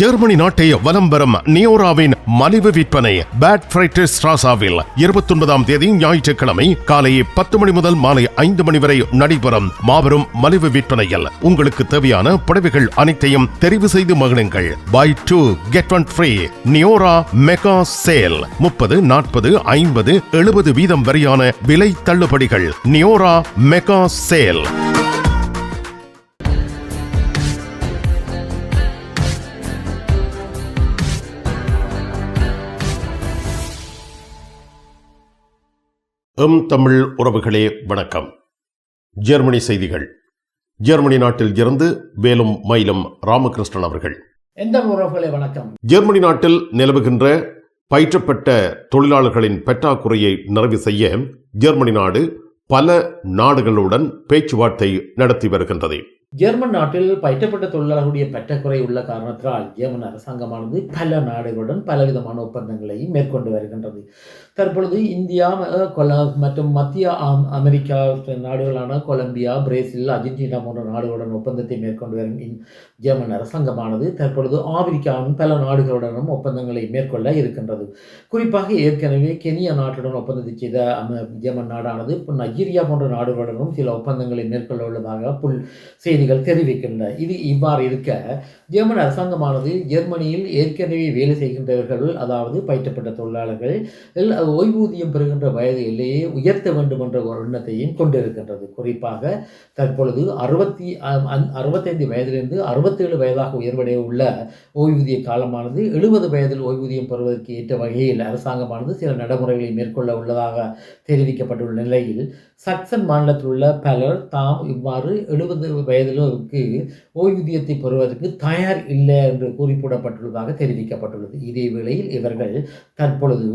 Germany நாட்டை வலம் வரும் நியோராவின் மலிவு விற்பனை பேட் ஃபிரைட்டர் ஸ்ட்ராசாவில் இருபத்தி ஒன்பதாம் தேதி ஞாயிற்றுக்கிழமை காலை பத்து மணி முதல் மாலை ஐந்து மணி வரை நடைபெறும் மாபெரும் மலிவு விற்பனையில். உங்களுக்கு தேவையான புடவைகள் அனைத்தையும் தெரிவு செய்து மகிழுங்கள். Buy two get one free Neora mega sale. முப்பது நாற்பது ஐம்பது எழுபது வீதம் வரையான விலை தள்ளுபடிகள். Neora mega sale. M Tamil உறவுகளே வணக்கம். ஜெர்மனி செய்திகள். ஜெர்மனி நாட்டில் இருந்து வேலும் மயிலும் ராமகிருஷ்ணன் அவர்கள். எந்த உறவுகளே வணக்கம். ஜெர்மனி நாட்டில் நிலவுகின்ற பயிற்றப்பட்ட தொழிலாளர்களின் பற்றாக்குறையை நிறைவு செய்ய ஜெர்மனி நாடு பல நாடுகளுடன் பேச்சுவார்த்தை நடத்தி வருகின்றது. ஜெர்மன் நாட்டில் பயிற்றப்பட்ட தொழிலாளர்களுடைய பெற்றக்குறை உள்ள காரணத்தினால் ஜெர்மன் அரசாங்கமானது பல நாடுகளுடன் பலவிதமான ஒப்பந்தங்களையும் மேற்கொண்டு வருகின்றது தற்பொழுது இந்தியா கொல மற்றும் மத்திய அமெரிக்கா நாடுகளான கொலம்பியா பிரேசில் அர்ஜென்டினா போன்ற நாடுகளுடன் ஒப்பந்தத்தை மேற்கொண்டு வரும் ஜெர்மன் அரசாங்கமானது தற்பொழுது ஆப்பிரிக்காவின் பல நாடுகளுடனும் ஒப்பந்தங்களை மேற்கொள்ள இருக்கின்றது குறிப்பாக ஏற்கனவே கெனியா நாட்டுடன் ஒப்பந்தத்தை செய்த அம- ஜெர்மன் நாடானது இப்போ நைஜீரியா போன்ற நாடுகளுடனும் சில ஒப்பந்தங்களை மேற்கொள்ள உள்ளதாக புல் செய்திகள் தெரிவிக்கின்றன. இது இவ்வாறு இருக்க ஜெர்மன் அரசாங்கமானது ஜெர்மனியில் ஏற்கனவே வேலை செய்கின்றவர்கள் அதாவது பயிற்றப்பட்ட தொழிலாளர்கள் ஓய்வூதியம் பெறுகின்ற வயது எல்லையை உயர்த்த வேண்டும் என்ற ஒரு எண்ணத்தையும் கொண்டிருக்கின்றது. குறிப்பாக தற்பொழுது அறுபத்தி அறுபத்தைந்து வயதிலிருந்து அறுபத்தேழு வயதாக உயர்வடைய உள்ள ஓய்வூதிய காலமானது எழுபது வயதில் ஓய்வூதியம் பெறுவதற்கு ஏற்ற வகையில் அரசாங்கமானது சில நடைமுறைகளை மேற்கொள்ள உள்ளதாக தெரிவிக்கப்பட்டுள்ள நிலையில் சக்சன் மாநிலத்தில் உள்ள பலர் தாம் இவ்வாறு எழுபது வயதிலோருக்கு ஓய்வூதியத்தை பெறுவதற்கு தயார் இல்லை என்று குறிப்பிடப்பட்டுள்ளதாக தெரிவிக்கப்பட்டுள்ளது. இதே வேளையில் இவர்கள் தற்பொழுது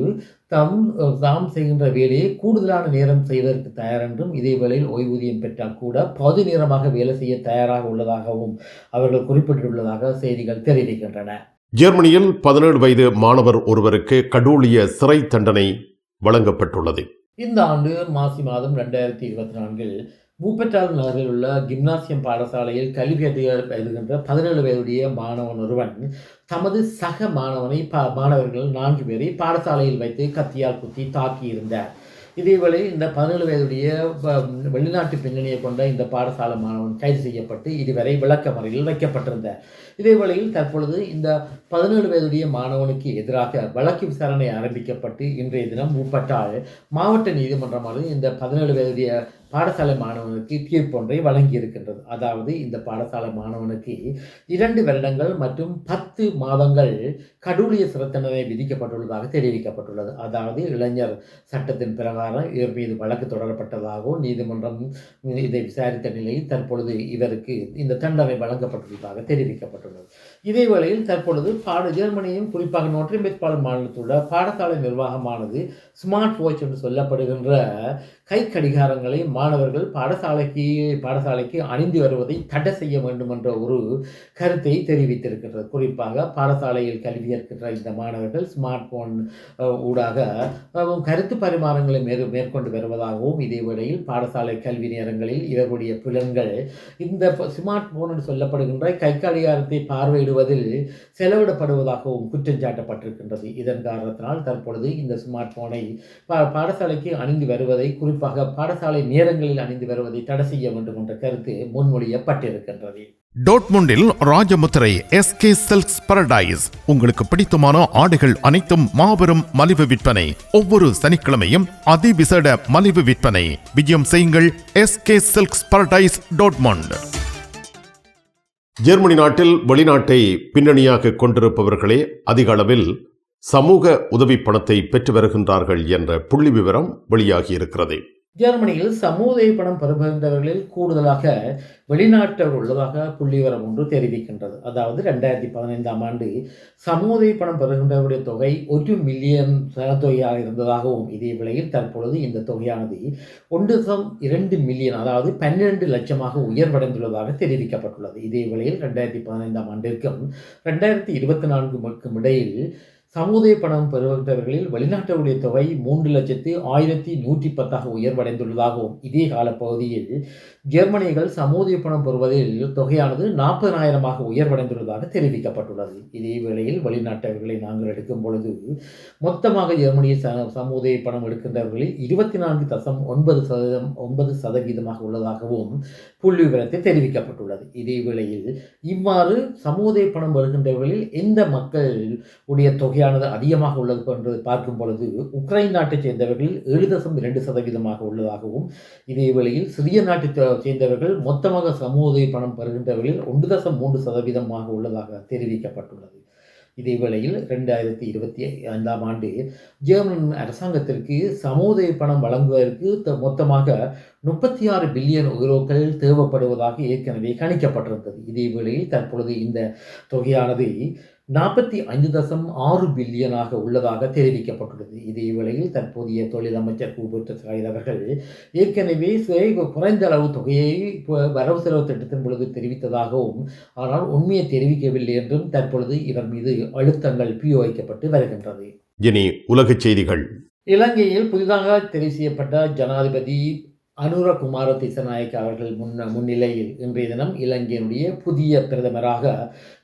தம் தாம் செய்கின்ற வேலையை கூடுதலான நேரம் செய்வதற்கு தயார் என்றும் இதே வேளையில் ஓய்வூதியம் பெற்றால் கூட பகுதி நேரமாக வேலை செய்ய தயாராக உள்ளதாகவும் அவர்கள் குறிப்பிட்டுள்ளதாக செய்திகள் தெரிவிக்கின்றன. ஜெர்மனியில் பதினேழு வயது மாணவர் ஒருவருக்கு கடூழிய சிறை தண்டனை வழங்கப்பட்டுள்ளது. இந்த ஆண்டு மாசி மாதம் ரெண்டாயிரத்தி இருபத்தி நான்கில் மூப்பற்றாறு நகரில் உள்ள கிம்னாசியம் பாடசாலையில் கல்வி கற்று எழுதுகின்ற பதினேழு வயதுடைய மாணவன் ஒருவன் தமது சக மாணவனை பா மாணவர்கள் நான்கு பேரை பாடசாலையில் வைத்து கத்தியால் குத்தி தாக்கியிருந்தார். இதேவேளை இந்த பதினேழு வயதுடைய வெளிநாட்டு பின்னணியை கொண்ட இந்த பாடசாலை மாணவன் கைது செய்யப்பட்டு இதுவரை விளக்கமறையில் வைக்கப்பட்டிருந்தார். இதேவேளையில் தற்பொழுது இந்த பதினேழு வயதுடைய மாணவனுக்கு எதிராக வழக்கு விசாரணை ஆரம்பிக்கப்பட்டு இன்றைய தினம் முப்பட்டாறு மாவட்ட நீதிமன்றமானது இந்த பதினேழு வயதுடைய பாடசாலை மாணவனுக்கு தீர்ப்பொன்றை வழங்கியிருக்கின்றது. அதாவது இந்த பாடசாலை மாணவனுக்கு இரண்டு வருடங்கள் மற்றும் பத்து மாதங்கள் கடூழிய சிறத்தண்டனை விதிக்கப்பட்டுள்ளதாக தெரிவிக்கப்பட்டுள்ளது. அதாவது இளைஞர் சட்டத்தின் பிரகாரம் இவர் மீது வழக்கு தொடரப்பட்டதாகவும் நீதிமன்றம் இதை விசாரித்த நிலையில் தற்பொழுது இவருக்கு இந்த தண்டனை வழங்கப்பட்டுள்ளதாக தெரிவிக்கப்பட்டுள்ளது. இதேவேளையில் தற்பொழுது பாட ஜெர்மனியும் குறிப்பாக நோட்ரிம்பெட்பால் மேற்பாளர் மாநிலத்துள்ள பாடசாலை நிர்வாகமானது ஸ்மார்ட் வாட்ச் என்று சொல்லப்படுகின்ற கை கடிகாரங்களை மாணவர்கள் பாடசாலைக்கு பாடசாலைக்கு அணிந்து வருவதை தடை செய்ய வேண்டும் என்ற ஒரு கருத்தை தெரிவித்திருக்கிறது குறிப்பாக பாடசாலையில் கல்வி கற்கின்ற இந்த மாணவர்கள் ஸ்மார்ட் போன் ஊடாக கருத்து பரிமாறங்களை மேற் மேற்கொண்டு வருவதாகவும் இதே வேளையில் பாடசாலை கல்வி நேரங்களில் இவர்களுடைய புலன்கள் இந்த ஸ்மார்ட் போன் என்று சொல்லப்படுகின்ற கை கடிகாரத்தை பார்வையிடுவதில் செலவிடப்படுவதாகவும் குற்றம் சாட்டப்பட்டிருக்கின்றது. இதன் காரணத்தினால் தற்பொழுது இந்த ஸ்மார்ட் போனை பா பாடசாலைக்கு அணிந்து வருவதை குறிப்பாக பாடசாலை நேரங்களில் அணிந்து வருவதை தடை செய்ய வேண்டும் என்ற கருத்து முன்மொழியப்பட்டிருக்கின்றது. டோட்முண்டில் ராஜமுத்திரை எஸ்கே சில்க்ஸ் பரடைஸ் உங்களுக்கு பிடித்தமான ஆடைகள் அனைத்தும் மாபெரும் மலிவு விற்பனை. ஒவ்வொரு சனிக்கிழமையும் அதிவிசேட மலிவு விற்பனை. விஜயம் செய்யுங்கள் SK silks paradise Dortmund. Germany நாட்டில் வெளிநாட்டை பின்னணியாக கொண்டிருப்பவர்களே அதிக அளவில் சமூக உதவி பணத்தை பெற்று வருகின்றார்கள் என்ற புள்ளி விவரம் வெளியாகியிருக்கிறது. ஜெர்மனியில் சமூதய பணம் பெறுகின்றவர்களில் கூடுதலாக வெளிநாட்டவர் உள்ளதாக புள்ளிவரம் ஒன்று தெரிவிக்கின்றது. அதாவது ரெண்டாயிரத்தி பதினைந்தாம் ஆண்டு சமூதய பணம் பெறுகின்றவருடைய தொகை ஒரு மில்லியன் தொகையாக இருந்ததாகவும் இதே விலையில் தற்பொழுது இந்த தொகையானது ஒன்று தம் இரண்டு மில்லியன் அதாவது பன்னிரண்டு லட்சமாக உயர்வடைந்துள்ளதாக தெரிவிக்கப்பட்டுள்ளது. இதே விலையில் ரெண்டாயிரத்தி பதினைந்தாம் ஆண்டிற்கும் ரெண்டாயிரத்தி இருபத்தி நான்குக்கும் இடையில் சமுதாய பணம் பெறுகின்றவர்களில் வெளிநாட்டவருடைய தொகை மூன்று லட்சத்து ஆயிரத்தி நூற்றி பத்தாக உயர்வடைந்துள்ளதாகவும் இதே காலப்பகுதியில் ஜெர்மனிகள் சமூதிய பணம் பெறுவதில் தொகையானது நாற்பதாயிரமாக உயர்வடைந்துள்ளதாக தெரிவிக்கப்பட்டுள்ளது. இதே வேளையில் வெளிநாட்டவர்களை நாங்கள் எடுக்கும் பொழுது மொத்தமாக ஜெர்மனியில் ச சமூதிய பணம் எடுக்கின்றவர்களில் இருபத்தி நான்கு தசம் ஒன்பது சதவீதம் ஒன்பது சதவீதமாக உள்ளதாகவும் புள்ளி விவரத்தில் தெரிவிக்கப்பட்டுள்ளது. இதே வேளையில் இவ்வாறு சமூதிய பணம் வருகின்றவர்களில் எந்த மக்கள் உடைய தொகையானது அதிகமாக உள்ளது என்று பார்க்கும் பொழுது உக்ரைன் நாட்டைச் சேர்ந்தவர்கள் ஏழு தசம் இரண்டு சதவீதமாக உள்ளதாகவும் இதே வேளையில் சிறிய நாட்டை சேர்ந்தவர்கள் மொத்தமாக சமூக பணம் பெறுகின்றவர்களில் ஒன்று தசம் மூன்று சதவீதமாக உள்ளதாக தெரிவிக்கப்பட்டுள்ளது. இதே வேளையில் ரெண்டாயிரத்தி இருபத்தி ஐந்தாம் ஆண்டு ஜெர்மன் அரசாங்கத்திற்கு சமூக பணம் வழங்குவதற்கு மொத்தமாக முப்பத்தி ஆறு பில்லியன் யூரோக்கள் தேவைப்படுவதாக ஏற்கனவே கணிக்கப்பட்டிருந்தது. இதே வேளையில் தற்பொழுது இந்த தொகையானது நாற்பத்தி ஐந்து தசம் ஆறு பில்லியனாக உள்ளதாக தெரிவிக்கப்பட்டுள்ளது. இதே வேளையில் தற்போதைய தொழில் அமைச்சர் சாயில் அவர்கள் ஏற்கனவே குறைந்த அளவு தொகையை வரவு செலவு திட்டத்தின் பொழுது தெரிவித்ததாகவும் ஆனால் உண்மையை தெரிவிக்கவில்லை என்றும் தற்பொழுது இவர் மீது அழுத்தங்கள் பிரயோகிக்கப்பட்டு வருகின்றது. இனி உலகச் செய்திகள். இலங்கையில் புதிதாக தெரிவு செய்யப்பட்ட ஜனாதிபதி அனுர குமார திசநாயக்க அவர்கள் முன்ன முன்னிலையில் இன்றைய தினம் இலங்கையினுடைய புதிய பிரதமராக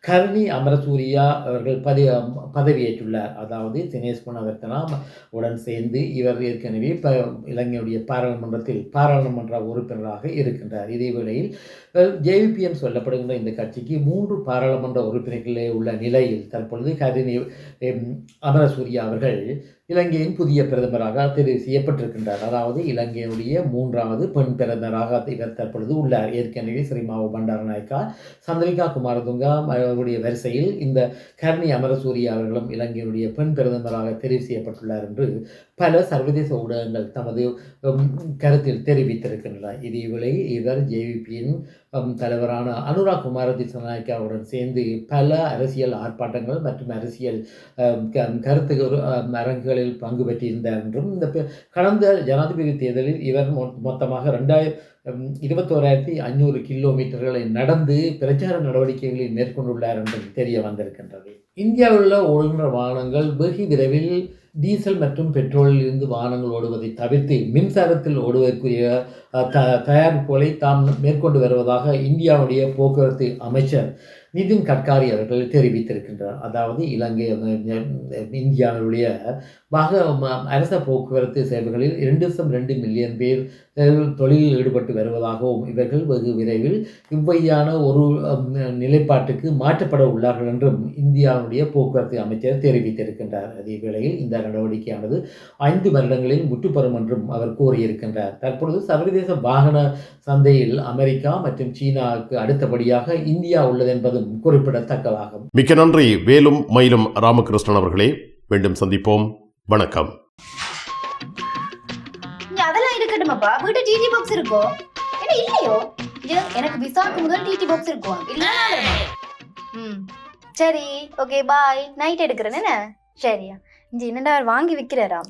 கருணி அமரசூரியா அவர்கள் பதவி பதவியேற்றுள்ளார். அதாவது தினேஷ் குணவர்த்தனா உடன் சேர்ந்து இவர் ஏற்கனவே ப இலங்கையுடைய பாராளுமன்றத்தில் பாராளுமன்ற உறுப்பினராக இருக்கின்றார். இதேவேளையில் ஜேவிபிஎம் ஜேவிபிஎன் சொல்லப்படுகின்ற இந்த கட்சிக்கு மூன்று பாராளுமன்ற உறுப்பினர்களே உள்ள நிலையில் தற்பொழுது கருணி அமரசூரியா அவர்கள் இலங்கையின் புதிய பிரதமராக தெரிவு செய்யப்பட்டிருக்கின்றார். அதாவது இலங்கையுடைய மூன்றாவது பெண் பிரதமராக இவர் தற்பொழுது உள்ளார். ஏற்கனவே ஸ்ரீமாவு பண்டாரநாயக்கா சந்திரிகா குமாரதுங்கா அவர்களுடைய வரிசையில் இந்த கர்ணி அமரசூரிய அவர்களும் இலங்கையினுடைய பெண் பிரதமராக தெரிவு செய்யப்பட்டுள்ளார் என்று பல சர்வதேச ஊடகங்கள் தமது உம், கருத்தில் தெரிவித்திருக்கின்றன. இதேவேளை இவர் ஜேவிபியின் தலைவரான அனுராக் குமார திசநாயக்காவுடன் சேர்ந்து பல அரசியல் ஆர்ப்பாட்டங்கள் மற்றும் அரசியல் க- கருத்து அரங்குகளில் பங்கு பெற்றிருந்தார் என்றும் இந்த கடந்த ஜனாதிபதி தேர்தலில் இவர் மொ- மொத்தமாக ரெண்டாயிரம் இருபத்தோராயிரத்தி ஐநூறு கிலோமீட்டர்களை நடந்து பிரச்சார நடவடிக்கைகளை மேற்கொண்டுள்ளார் என்றும் தெரிய வந்திருக்கின்றது. இந்தியாவில் உள்ள ஓடுகின்ற வாகனங்கள் வெகு விரைவில் டீசல் மற்றும் பெட்ரோலில் இருந்து வாகனங்கள் ஓடுவதை தவிர்த்து மின்சாரத்தில் ஓடுவதற்குரிய த தயாரிப்புகளை தாம் மேற்கொண்டு வருவதாக இந்தியாவுடைய போக்குவரத்து அமைச்சர் நிதின் கட்காரி அவர்கள் தெரிவித்திருக்கின்றார். அதாவது இலங்கை இந்தியாவினுடைய வாக அரச போக்குவரத்து சேவைகளில் இரண்டு தசம் ரெண்டு மில்லியன் பேர் தொழிலில் ஈடுபட்டு வருவதாகவும் இவர்கள் வெகு விரைவில் இவ்வையான ஒரு நிலைப்பாட்டுக்கு மாற்றப்பட உள்ளார்கள் என்றும் இந்தியாவுடைய போக்குவரத்து அமைச்சர் தெரிவித்திருக்கின்றார். அதே வேளையில் இந்த நடவடிக்கையானது ஐந்து வருடங்களில் முற்றுப்பெறும் என்றும் அவர் கூறியிருக்கின்றார். தற்பொழுது சர்வதேச வாகன சந்தையில் அமெரிக்கா மற்றும் சீனாவுக்கு அடுத்தபடியாக இந்தியா உள்ளது என்பதும் குறிப்பிடத்தக்கதாகும். மிக்க நன்றி. வேலும் மயிலும் ராமகிருஷ்ணன் அவர்களே. மீண்டும் சந்திப்போம். வணக்கம். அதெல்லாம் இருக்கட்டுமாப்பா? வீட்டு டிடி பாக்ஸ் இருக்கோ? என்ன இல்லையோ? எனக்கு விசாக்கு முதல் டிடி பாக்ஸ் இருக்கும் இல்ல ம். சரி ஓகே பாய் நைட் எடுக்கிறேன் என்ன? சரியா. இங்க என்னடா அவர் வாங்கி விக்கிறாராம்